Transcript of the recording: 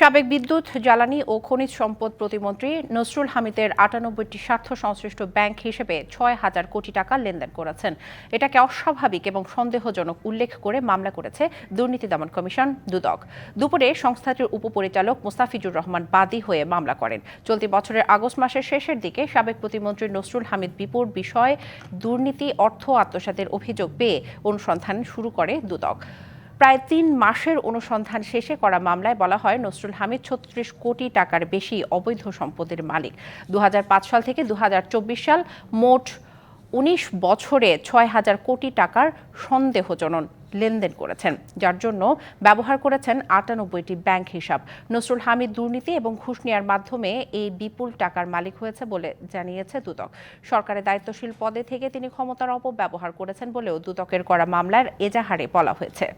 সাবেক বিদ্যুৎ, জ্বালানি ও খনিজ সম্পদ প্রতিমন্ত্রী নসরুল হামিদের আটানব্বইটি স্বার্থ সংশ্লিষ্ট ব্যাংক হিসেবে ছয় হাজার কোটি টাকা লেনদেন করেছেন। এটাকে অস্বাভাবিক এবং সন্দেহজনক উল্লেখ করে মামলা করেছে দুর্নীতি দমন কমিশন, দুদক। দুপুরে সংস্থাটির উপপরিচালক মুস্তাফিজুর রহমান বাদী হয়ে মামলা করেন। চলতি বছরের আগস্ট মাসের শেষের দিকে সাবেক প্রতিমন্ত্রী নসরুল হামিদ বিপুর বিষয়ে দুর্নীতি, অর্থ আত্মসাতের অভিযোগ পেয়ে অনুসন্ধান শুরু করে দুদক। প্রায় তিন মাসের অনুসন্ধান শেষে করা মামলায় বলা হয় নসরুল হামিদ ছত্রিশ কোটি টাকার বেশি অবৈধ সম্পদের মালিক। দু হাজার পাঁচ সাল থেকে দু হাজার চব্বিশ সাল মোট উনিশ বছরে ছয় হাজার কোটি টাকার সন্দেহজনক লেনদেন করেছেন, যার জন্য ব্যবহার করেছেন আটানব্বইটি ব্যাংক হিসাব। নসরুল হামিদ দুর্নীতি এবং ঘুষ নেওয়ার মাধ্যমে এই বিপুল টাকার মালিক হয়েছে বলে জানিয়েছে দুদক। সরকারের দায়িত্বশীল পদে থেকে তিনি ক্ষমতার অপব্যবহার করেছেন বলেও দুদকের করা মামলার এজাহারে বলা হয়েছে।